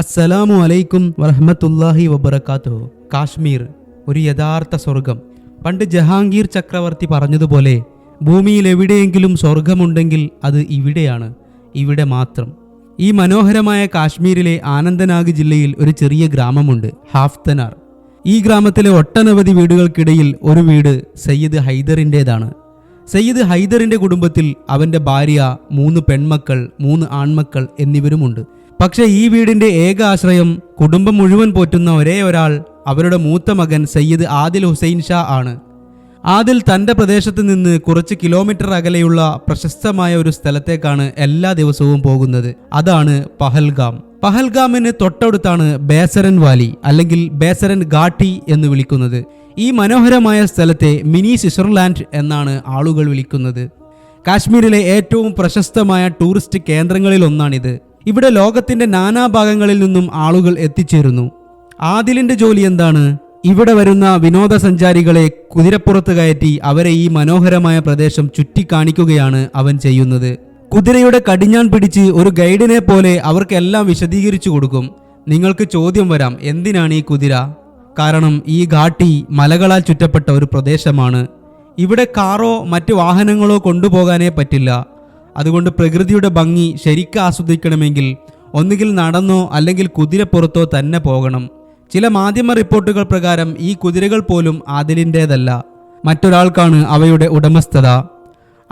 അസ്സലാമു അലൈക്കും വറഹമത്തല്ലാഹി വബറകാതുഹു. കാശ്മീർ ഒരു യഥാർത്ഥ സ്വർഗം. പണ്ട് ജഹാംഗീർ ചക്രവർത്തി പറഞ്ഞതുപോലെ ഭൂമിയിൽ എവിടെയെങ്കിലും സ്വർഗമുണ്ടെങ്കിൽ അത് ഇവിടെയാണ് ഇവിടെ മാത്രം. ഈ മനോഹരമായ കാശ്മീരിലെ ആനന്ദനാഗ് ജില്ലയിൽ ഒരു ചെറിയ ഗ്രാമമുണ്ട് ഹാഫ്തനാർ. ഈ ഗ്രാമത്തിലെ ഒട്ടനവധി വീടുകൾക്കിടയിൽ ഒരു വീട് സയ്യിദ് ഹൈദറിന്റേതാണ്. സയ്യിദ് ഹൈദറിന്റെ കുടുംബത്തിൽ അവന്റെ ഭാര്യ മൂന്ന് പെൺമക്കൾ മൂന്ന് ആൺമക്കൾ എന്നിവരുമുണ്ട്. പക്ഷേ ഈ വീടിന്റെ ഏക ആശ്രയം കുടുംബം മുഴുവൻ പോറ്റുന്ന ഒരേ ഒരാൾ അവരുടെ മൂത്ത മകൻ സയ്യിദ് ആദിൽ ഹുസൈൻ ഷാ ആണ്. ആദിൽ തന്റെ പ്രദേശത്ത് നിന്ന് കുറച്ച് കിലോമീറ്റർ അകലെയുള്ള പ്രശസ്തമായ ഒരു സ്ഥലത്തേക്കാണ് എല്ലാ ദിവസവും പോകുന്നത്. അതാണ് പഹൽഗാം. പഹൽഗാമിന് തൊട്ടടുത്താണ് ബേസരൻ വാലി അല്ലെങ്കിൽ ബേസരൻ ഗാട്ടി എന്ന് വിളിക്കുന്നത്. ഈ മനോഹരമായ സ്ഥലത്തെ മിനി സ്വിറ്റ്സർലാൻഡ് എന്നാണ് ആളുകൾ വിളിക്കുന്നത്. കാശ്മീരിലെ ഏറ്റവും പ്രശസ്തമായ ടൂറിസ്റ്റ് കേന്ദ്രങ്ങളിൽ ഒന്നാണിത് ഇവിടെ ലോകത്തിന്റെ നാനാഭാഗങ്ങളിൽ നിന്നും ആളുകൾ എത്തിച്ചേരുന്നു. ആദിലിന്റെ ജോലി എന്താണ്? ഇവിടെ വരുന്ന വിനോദസഞ്ചാരികളെ കുതിരപ്പുറത്ത് കയറ്റി അവരെ ഈ മനോഹരമായ പ്രദേശം ചുറ്റിക്കാണിക്കുകയാണ് അവൻ ചെയ്യുന്നത്. കുതിരയുടെ കടിഞ്ഞാൻ പിടിച്ച് ഒരു ഗൈഡിനെ പോലെ അവർക്കെല്ലാം വിശദീകരിച്ചു കൊടുക്കും. നിങ്ങൾക്ക് ചോദ്യം വരാം എന്തിനാണ് ഈ കുതിര? കാരണം ഈ ഘാട്ടി മലകളാൽ ചുറ്റപ്പെട്ട ഒരു പ്രദേശമാണ്. ഇവിടെ കാറോ മറ്റ് വാഹനങ്ങളോ കൊണ്ടുപോകാനേ പറ്റില്ല. അതുകൊണ്ട് പ്രകൃതിയുടെ ഭംഗി ശരിക്ക് ആസ്വദിക്കണമെങ്കിൽ ഒന്നുകിൽ നടന്നോ അല്ലെങ്കിൽ കുതിരപ്പുറത്തോ തന്നെ പോകണം. ചില മാധ്യമ റിപ്പോർട്ടുകൾ പ്രകാരം ഈ കുതിരകൾ പോലും ആദിലിന്റേതല്ല. മറ്റൊരാൾക്കാണ് അവയുടെ ഉടമസ്ഥത.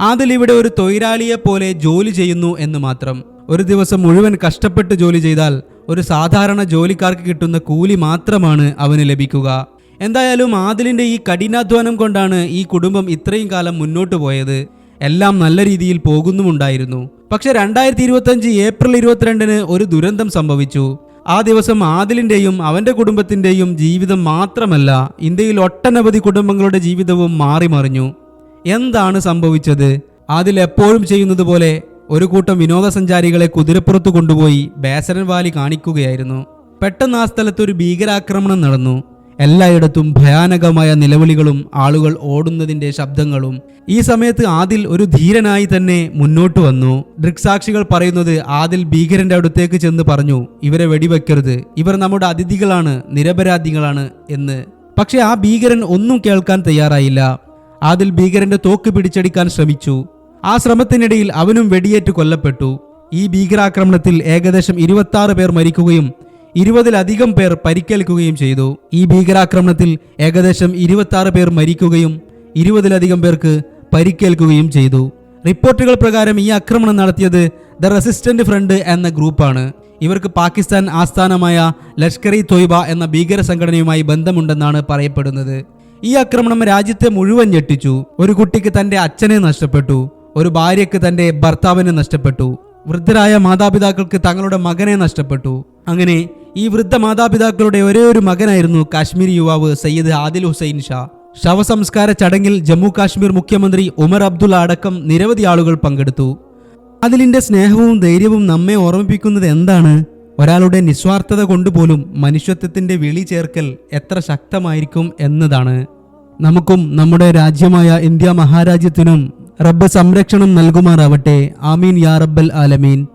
ആദിൽ ഇവിടെ ഒരു തൊഴിലാളിയെ പോലെ ജോലി ചെയ്യുന്നു എന്ന് മാത്രം. ഒരു ദിവസം മുഴുവൻ കഷ്ടപ്പെട്ട് ജോലി ചെയ്താൽ ഒരു സാധാരണ ജോലിക്കാർക്ക് കിട്ടുന്ന കൂലി മാത്രമാണ് അവന് ലഭിക്കുക. എന്തായാലും ആദിലിന്റെ ഈ കഠിനാധ്വാനം കൊണ്ടാണ് ഈ കുടുംബം ഇത്രയും കാലം മുന്നോട്ട് പോയത്. എല്ലാം നല്ല രീതിയിൽ പോകുന്നുമുണ്ടായിരുന്നു. പക്ഷെ രണ്ടായിരത്തി ഇരുപത്തഞ്ച് ഏപ്രിൽ ഇരുപത്തിരണ്ടിന് ഒരു ദുരന്തം സംഭവിച്ചു. ആ ദിവസം ആദിലിന്റെയും അവന്റെ കുടുംബത്തിന്റെയും ജീവിതം മാത്രമല്ല ഇന്ത്യയിൽ ഒട്ടനവധി കുടുംബങ്ങളുടെ ജീവിതവും മാറിമറിഞ്ഞു. എന്താണ് സംഭവിച്ചത്? ആദിൽ എപ്പോഴും ചെയ്യുന്നത് പോലെ ഒരു കൂട്ടം വിനോദസഞ്ചാരികളെ കുതിരപ്പുറത്ത് കൊണ്ടുപോയി ബേസരൻ വാലി കാണിക്കുകയായിരുന്നു. പെട്ടെന്ന് ആ സ്ഥലത്ത് ഒരു ഭീകരാക്രമണം നടന്നു. എല്ലായിടത്തും ഭയാനകമായ നിലവിളികളും ആളുകൾ ഓടുന്നതിന്റെ ശബ്ദങ്ങളും ഈ സമയത്ത് ആദിൽ ഒരു ധീരനായി തന്നെ മുന്നോട്ട് വന്നു. ദൃക്സാക്ഷികൾ പറയുന്നത് ആദിൽ ഭീകരന്റെ അടുത്തേക്ക് ചെന്ന് പറഞ്ഞു ഇവരെ വെടിവെക്കരുത്. ഇവർ നമ്മുടെ അതിഥികളാണ് നിരപരാധികളാണ് എന്ന്. പക്ഷേ ആ ഭീകരൻ ഒന്നും കേൾക്കാൻ തയ്യാറായില്ല. ആദിൽ ഭീകരന്റെ തോക്ക് പിടിച്ചടിക്കാൻ ശ്രമിച്ചു. ആ ശ്രമത്തിനിടയിൽ അവനും വെടിയേറ്റ് കൊല്ലപ്പെട്ടു. ഈ ഭീകരാക്രമണത്തിൽ ഏകദേശം ഇരുപത്തി പേർ മരിക്കുകയും ഇരുപതിലധികം പേർ പരിക്കേൽക്കുകയും ചെയ്തു. ഈ ഭീകരാക്രമണത്തിൽ ഏകദേശം ഇരുപത്തി പേർ മരിക്കുകയും ഇരുപതിലധികം പേർക്ക് പരിക്കേൽക്കുകയും ചെയ്തു. റിപ്പോർട്ടുകൾ പ്രകാരം ഈ ആക്രമണം നടത്തിയത് ദ റെസിസ്റ്റന്റ് ഫ്രണ്ട് എന്ന ഗ്രൂപ്പാണ്. ഇവർക്ക് പാകിസ്ഥാൻ ആസ്ഥാനമായ ലഷ്കർ ഇ തൊയ്ബ എന്ന ഭീകര സംഘടനയുമായി ബന്ധമുണ്ടെന്നാണ് പറയപ്പെടുന്നത്. ഈ ആക്രമണം രാജ്യത്തെ മുഴുവൻ ഞെട്ടിച്ചു. ഒരു കുട്ടിക്ക് തന്റെ അച്ഛനെ നഷ്ടപ്പെട്ടു. ഒരു ഭാര്യയ്ക്ക് തന്റെ ഭർത്താവിനെ നഷ്ടപ്പെട്ടു. വൃദ്ധരായ മാതാപിതാക്കൾക്ക് തങ്ങളുടെ മകനെ നഷ്ടപ്പെട്ടു. അങ്ങനെ ഈ വൃദ്ധ മാതാപിതാക്കളുടെ ഒരേ ഒരു മകനായിരുന്നു കാശ്മീരി യുവാവ് സയ്യിദ് ആദിൽ ഹുസൈൻ ഷാ. ശവസംസ്കാര ചടങ്ങിൽ ജമ്മു കാശ്മീർ മുഖ്യമന്ത്രി ഉമർ അബ്ദുള്ള അടക്കം നിരവധി ആളുകൾ പങ്കെടുത്തു. അതിലിന്റെ സ്നേഹവും ധൈര്യവും നമ്മെ ഓർമ്മിപ്പിക്കുന്നത് എന്താണ്? ഒരാളുടെ നിസ്വാർത്ഥത കൊണ്ടുപോലും മനുഷ്യത്വത്തിന്റെ വിളി ചേർക്കൽ എത്ര ശക്തമായിരിക്കും എന്നതാണ്. നമുക്കും നമ്മുടെ രാജ്യമായ ഇന്ത്യ മഹാരാജ്യത്തിനും റബ്ബ് സംരക്ഷണം നൽകുമാറാവട്ടെ. ആമീൻ യാ റബ്ബൽ ആലമീൻ.